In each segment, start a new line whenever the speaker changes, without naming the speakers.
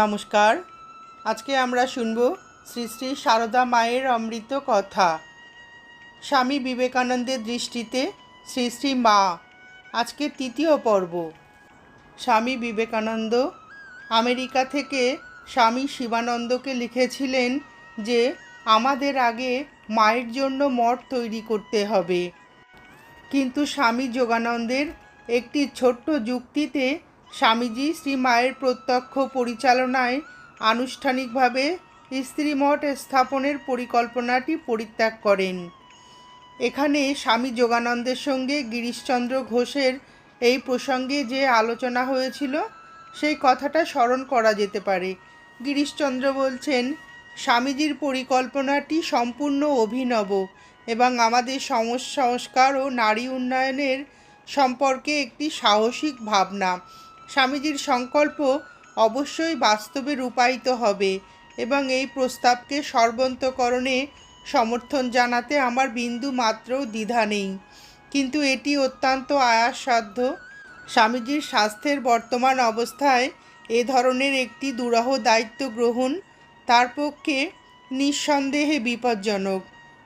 নমস্কার। আজকে আমরা শুনব শ্রী শ্রী সারদা মায়ের অমৃত কথা। স্বামী বিবেকানন্দের দৃষ্টিতে শ্রী শ্রী মা, আজকে তৃতীয় পর্ব। স্বামী বিবেকানন্দ আমেরিকা থেকে স্বামী শিবানন্দকে লিখেছিলেন যে, আমাদের আগে মায়ের জন্য মঠ তৈরি করতে হবে। কিন্তু স্বামী যোগানন্দের একটি ছোট্ট যুক্তিতে স্বামীজি শ্রী মায়ের প্রত্যক্ষ পরিচালনায় আনুষ্ঠানিকভাবে স্ত্রীমঠ স্থাপনের পরিকল্পনাটি পরিত্যাগ করেন। এখানে স্বামী যোগানন্দের সঙ্গে গিরিশচন্দ্র ঘোষের এই প্রসঙ্গে যে আলোচনা হয়েছিল, সেই কথাটা স্মরণ করা যেতে পারে। গিরিশচন্দ্র বলছেন, স্বামীজির পরিকল্পনাটি সম্পূর্ণ অভিনব এবং আমাদের সমাজ সংস্কার ও নারী উন্নয়নের সম্পর্কে একটি সাহসিক ভাবনা। স্বামীজির সংকল্প অবশ্যই বাস্তবে রূপায়িত হবে এবং এই প্রস্তাবকে সর্বন্তকরণে সমর্থন জানাতে আমার বিন্দু মাত্রও দ্বিধা নেই। কিন্তু এটি অত্যন্ত আয়াসসাধ্য। স্বামীজির স্বাস্থ্যের বর্তমান অবস্থায় এ ধরনের একটি দুরূহ দায়িত্ব গ্রহণ তার পক্ষে নিঃসন্দেহে বিপজ্জনক।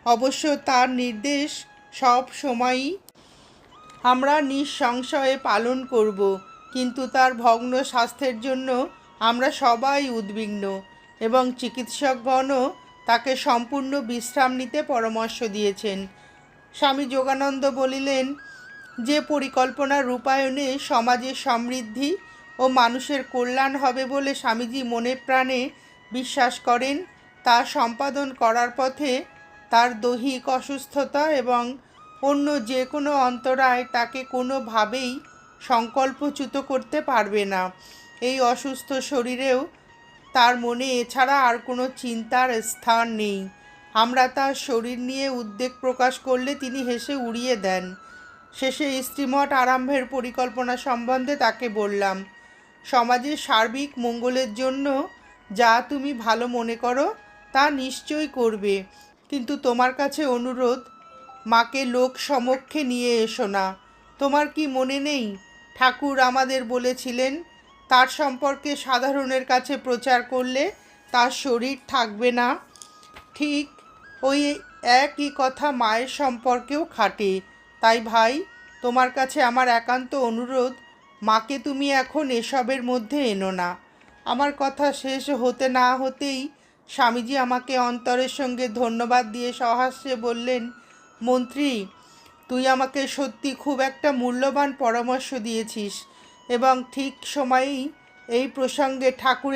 অবশ্য তার নির্দেশ সব সময়ই আমরা নিঃসংশয়ে পালন করব। কিন্তু তার ভগ্ন স্বাস্থ্যের জন্য আমরা সবাই উদ্বিগ্ন এবং চিকিৎসকগণও তাকে সম্পূর্ণ বিশ্রাম নিতে পরামর্শ দিয়েছেন। স্বামী যোগানন্দ বলিলেন, যে পরিকল্পনা রূপায়ণে সমাজের সমৃদ্ধি ও মানুষের কল্যাণ হবে বলে স্বামীজি মনে প্রাণে বিশ্বাস করেন, তা সম্পাদন করার পথে তার দৈহিক অসুস্থতা এবং অন্য যে কোনো অন্তরায় তাকে কোনোভাবেই সংকল্পচ্যুত করতে পারবে না। এই অসুস্থ শরীরেও তার মনে এছাড়া আর কোনো চিন্তার স্থান নেই। আমরা তার শরীর নিয়ে উদ্বেগ প্রকাশ করলে তিনি হেসে উড়িয়ে দেন। শেষে স্ত্রীমঠ আরম্ভের পরিকল্পনা সম্বন্ধে তাকে বললাম সমাজের সার্বিক মঙ্গলের জন্য যা তুমি ভালো মনে করো তা নিশ্চয়ই করবে। কিন্তু তোমার কাছে অনুরোধ, মাকে লোক সমক্ষে নিয়ে এসো না। তোমার কি মনে নেই? ঠাকুর আমাদের বলেছিলেন, তার সম্পর্কে সাধারণের কাছে প্রচার করলে তার শরীর থাকবে না। ঠিক ওই একই কথা মায়ের সম্পর্কেও খাটে। তাই ভাই, তোমার কাছে আমার একান্ত অনুরোধ, মাকে তুমি এখন এসবের মধ্যে এনো না। আমার কথা শেষ হতে না হতেই স্বামীজি আমাকে অন্তরের সঙ্গে ধন্যবাদ দিয়ে সহাস্যে বললেন, মন্ত্রী তুই আমাকে সত্যি খুব একটা মূল্যবান পরামর্শ দিয়েছিস এবং ঠিক সময়েই এই প্রসঙ্গে ঠাকুরের